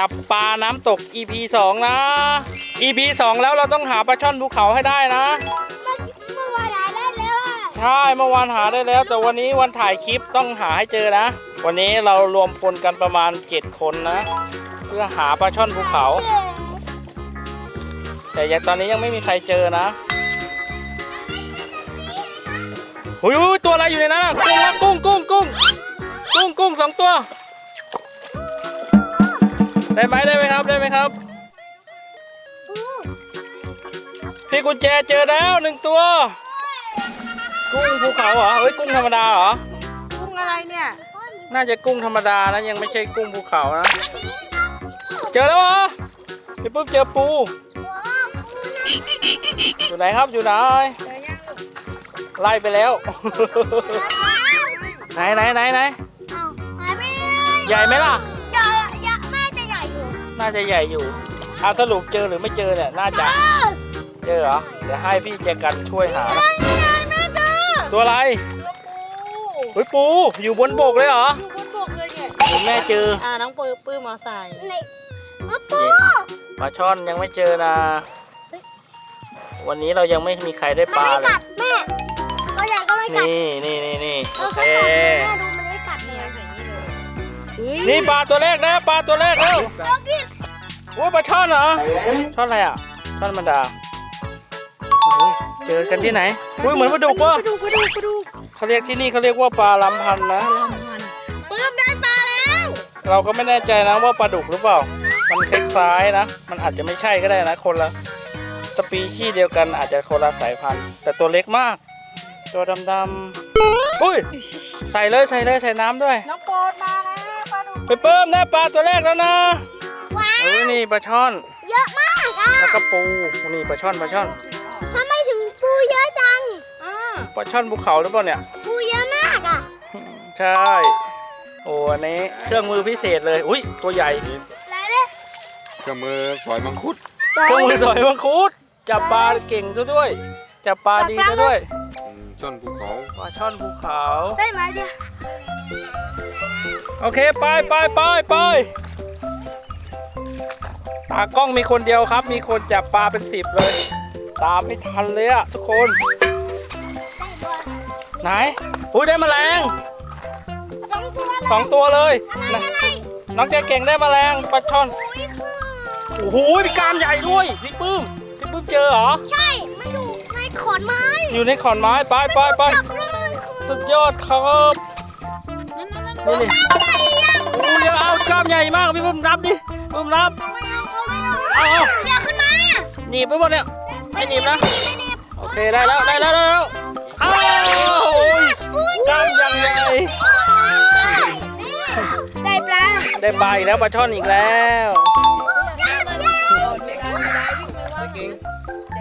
จับปลาน้ำตก EP 2 นะ EP 2 แล้วเราต้องหาปลาช่อนภูเขาให้ได้นะเมื่อเมื่อวานหาได้แล้วอะใช่เมื่อวานหาได้แล้ว แต่วันนี้วันถ่ายคลิปต้องหาให้เจอนะ วันนี้เรารวมพลกันประมาณ 7 คนนะ เพื่อหาปลาช่อนภูเขา เชื่อแต่ยังตอนนี้ยังไม่มีใครเจอนะหุยหุยตัวอะไรอยู่ในนั้นอะกุ้งนะกุ้งกุ้งกุ้งกุ้งกุ้งสองตัว ได้ไหมได้ไหมครับได้ไหมครับอู้พี่กุญแจเจอแล้วหนึ่งตัว กุ้งภูเขาเหรอเฮ้ยกุ้งธรรมดาเหรอ กุ้งอะไรเนี่ย น่าจะกุ้งธรรมดานะยังไม่ใช่กุ้งภูเขานะ เจอแล้วเหรอพี่ปุ๊บเจอปูอยู่ไหนครับอยู่ไหนเจอยังลูกไล่ไปแล้วไหนไหนไหนไหนเอาหายไปใหญ่ไหมล่ะ น่าจะใหญ่อยู่อาสรุปเจอหรือไม่เจอเนี่ยน่าจะอ้าวเจอเหรอเดี๋ยวให้พี่แจกันช่วยหานะนี่ไงแม่เจอตัวอะไรเจอปูเฮ้ยปูอยู่บนบกเลยเหรออยู่บนบกเลยเนี่ยเห็นแม่เจออ่าน้องปื้มปื้มมาใส่ไหนเอาปูปลาช่อนยังไม่เจอนะ วันนี้เรายังไม่มีใครได้ปมันลาไม่เลยกัดแม่ตัวใหญ่ก็ไม่กัดนี่นี่นี่นี่โอเอาเคแค่กัดแม่ดู นี่ปลาตัวแรกนะปลาตัวแรกแล้วเอากินโอ้ยปลาช่อนเหรอช่อนอะไรอะช่อนธรรมดาโอ้ยเจอกันที่ไหนอุ้ยเหมือนปลาดุกวะปลาดุกปลาดุกปลาดุกเขาเรียกที่นี่เขาเรียกว่าปลาลำพันธุ์นะปลาลำพันปื้มได้ปลาแล้วเราก็ไม่แน่ใจนะว่าปลาดุกหรือเปล่า มันคล้ายๆนะ มันอาจจะไม่ใช่ก็ได้นะ คนละสปีชีส์เดียวกันอาจจะคนละสายพันธุ์ แต่ตัวเล็กมาก ตัวดำๆอุ้ย ใส่เลยใส่เลยใส่น้ำด้วย น้องโปรดมาแล้วปลาดุก ไปเพิ่มได้ปลาตัวแรกแล้วนะว้าวเออนี่ปลาช่อน เยอะมากอะแล้วก็ปูนี่ปลาช่อนปลาช่อนทำไมถึงปูเยอะจังอ่าปลาช่อนภูเขาหรือเปล่าเนี่ย ปูเยอะมากอะใช่ โอ้อันนี้เครื่องมือพิเศษเลย อุ้ยตัวใหญ่อะไรเนี่ยเครื่องมือสอยมังคุดเครื่องมือสอยมังคุดจับปลาเก่งซะด้วย จับปลาดีซะด้วยอืมช่อนภูเขาปลาช่อนภูเขา ได้ไหมเดียว โอเคไปไปไปไปตากล้องมีคนเดียวครับ มีคนจับปลาเป็นสิบเลย ตามไม่ทันเลยอะทุกคน ไหนอุ้ยได้แมลงสองตัวสองตัวเลย อะไรอะไรน้องแจเก่งได้แมลงปลาช่อนอุ้ยค่ะโอ้โหมีกล้ามใหญ่ด้วยพี่ปื้มพี่ปื้มเจอเหรอ ใช่มันอยู่ในขอนไม้อยู่ในขอนไม้ไปไปไปจับเลยคือสุดยอดครับนี่นี่ใหญ่ยัง ใหญ่มากพี่ปื้มนับดิปื้มนับเอาเอาเอาเอาเสียขึ้นมาหนีบไปหมดเนี่ยไม่หนีบนะโอเคได้แล้วได้แล้วได้แล้วอ้าวโอ้ยกล้ามยังใหญ่ได้ปลาได้ปลาอีกแล้วปลาช่อนอีกแล้ว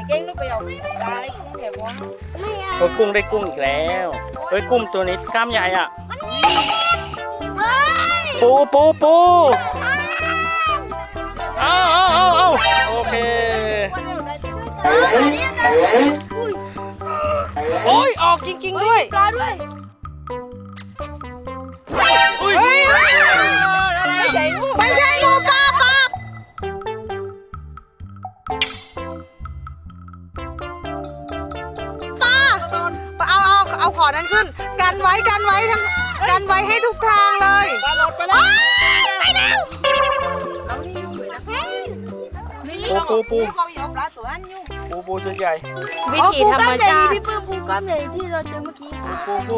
เก่งลูกไปเอาปลาอะไรกุ้งแถวว่าไม่เอาโอ้ยกุ้งได้กุ้งอีกแล้วเฮ้ยกุ้งตัวนี้กล้ามใหญ่อะเฮ้ย ปูปูปูเอาเอาเอาเอาโอเคโอ้ยออกจริงๆด้วยปลาด้วยอุ้ย ปูปูปูเราเอาปลาตัวนั้นอยู่ปูปูตัวใหญ่ วิถีธรรมชาติพี่ปื้มปูกล้ามใหญ่ที่เราเจอเมื่อกี้ปูปู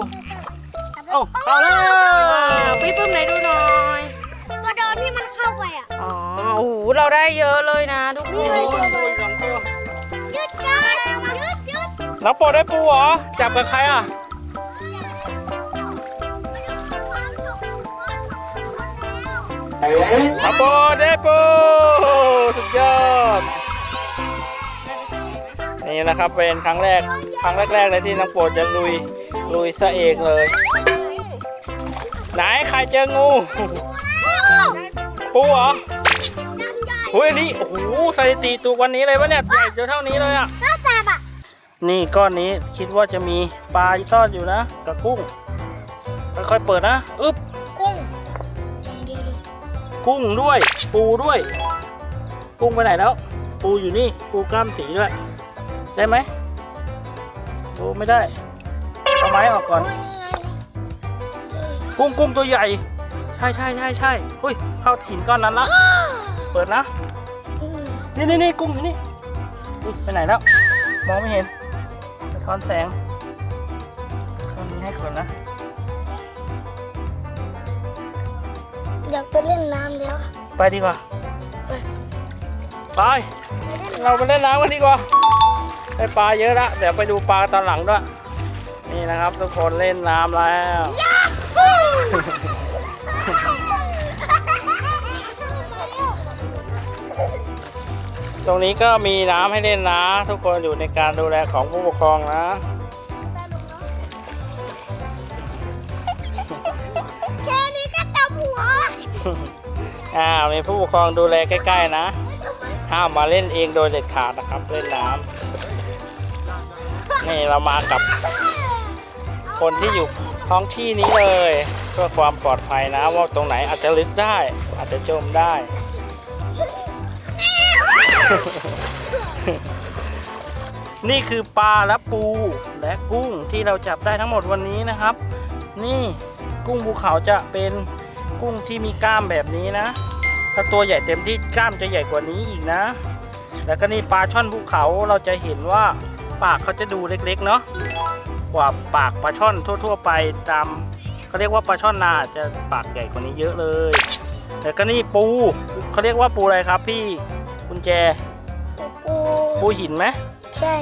เอ้าเอาแล้วพี่ปุ้มไหนดูหน่อย ตัวโดนที่มันเข้าไปอะอ๋อโอ้โหเราได้เยอะเลยนะทุกคโอ้นยปูอีกสองตัวยืดกันยืดยืดน้องโปรดได้ปูเหรอ จับกับใครอะน้องโปรดได้ปู นี่นะครับเป็นครั้งแรกครั้งแรกๆเลยที่น้องโปรดจะลุยลุยซะเองเลย ไหนใครเจองูปูเหรอยังใหญ่เฮ้ยอันนี้โอ้โหสถิติตัววันนี้เลยวะเนี่ยใหญ่จนเท่านี้เลยอะ น่าจับอะ นี่ก้อนนี้คิดว่าจะมีปลาซ่อนอยู่นะกับกุ้งค่อยๆเปิดนะอึ๊บกุ้งอย่างเดียวเลยกุ้งด้วย ปูด้วย กุ้งไปไหนแล้ว ปูอยู่นี่ปูกล้ามสีด้วย ได้ไหมปูไม่ได้ เอาไม้ออกก่อนโอ้ยนี่ไงเออกุ้งกุ้งตัวใหญ่ ใช่ใช่ใช่ใช่เฮ้ย เข้าถิ่นก้อนนั้นละ เปิดนะอืมนี่นี่นี่กุ้งอยู่นี่อุ๊ยไปไหนแล้ว มองไม่เห็นสะท้อนแสงตรงนี้ให้คนนะ อยากไปเล่นน้ำแล้ว ไปดีกว่า ไป เราไปเล่นน้ำกันดีกว่า ได้ปลาเยอะละเดี๋ยวไปดูปลาตอนหลังด้วย นี่นะครับทุกคนเล่นน้ำแล้วตรงนี้ก็มีน้ำให้เล่นนะ ทุกคนอยู่ในการดูแลของผู้ปกครองนะ แค่นี้ก็จับหัวอ่ามีผู้ปกครองดูแลใกล้ ๆ นะ ห้ามมาเล่นเองโดยเด็ดขาดนะครับ เล่นน้ำ นี่เรามากับคนที่อยู่ท้องที่นี้เลย เพื่อความปลอดภัยนะว่าตรงไหนอาจจะลึกได้ อาจจะจมได้ นี่คือปลาและปูและกุ้งที่เราจับได้ทั้งหมดวันนี้นะครับ นี่กุ้งภูเขาจะเป็นกุ้งที่มีกล้ามแบบนี้นะ ถ้าตัวใหญ่เต็มที่กล้ามจะใหญ่กว่านี้อีกนะ แล้วก็นี่ปลาช่อนภูเขาเราจะเห็นว่า ปากเขาจะดูเล็กๆเนาะกว่าปากปลาช่อนทั่ว ๆ ไปตามเขาเรียกว่าปลาช่อนนาจะปากใหญ่กว่านี้เยอะเลยแล้วก็นี่ปูเขาเรียกว่าปูอะไรครับพี่กุญแจปูปูหินไหมใช่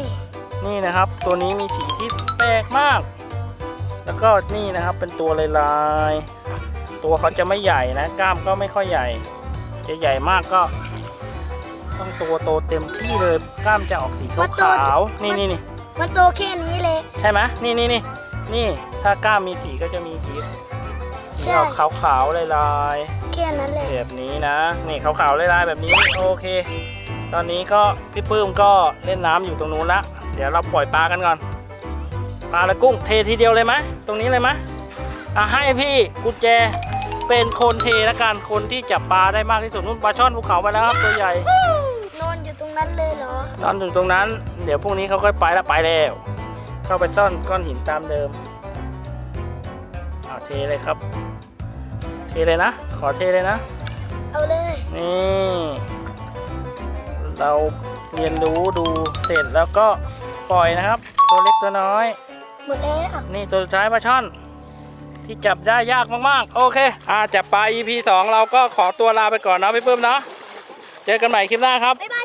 นี่นะครับ ตัวนี้มีสีที่แปลกมาก แล้วก็นี่นะครับเป็นตัวลายๆตัวเขาจะไม่ใหญ่นะ กล้ามก็ไม่ค่อยใหญ่ จะใหญ่มากก็ ต้องตัวโตเต็มที่เลยกล้ามจะออกสีขาวๆนี่นี่นี่มันโตแค่นี้เลย ใช่ไหมนี่นี่นี่นี่ถ้ากล้ามมีสีก็จะมีสีสีใช่ออกขาวๆลายแค่นั้นเลยๆแบบนี้นะนี่ขาวๆลายๆแบบนี้โอเค ตอนนี้ก็พี่ปื้มก็เล่นน้ำอยู่ตรงนู้นละเดี๋ยวเราปล่อยปลากันก่อนปลาและกุ้งเททีเดียวเลยไหมตรงนี้เลยไหมอะให้พี่กุญแจเป็นคนเทละกันคนที่จับปลาได้มากที่สุดนู่นปลาช่อนภูเขาไปแล้วครับตัวใหญ่ นอนอยู่ตรงนั้นเลยเหรอ นอนอยู่ตรงนั้น เดี๋ยวพรุ่งนี้เขาค่อยไปแล้วไปแล้ว เข้าไปซ่อนก้อนหินตามเดิมเอาเทเลยครับ เทเลยนะ ขอเทเลยนะ เอาเลย นี่ เราเรียนรู้ดูเสร็จแล้วก็ปล่อยนะครับ ตัวเล็กตัวน้อย หมดแล้ว นี่ตัวสุดท้ายปลาช่อน ที่จับได้ยากมากๆ โอเค อ่าจับปลา EP 2 เราก็ขอตัวลาไปก่อนนะพี่ปื้มเนาะเจอกันใหม่คลิปหน้าครับบ๊ายบ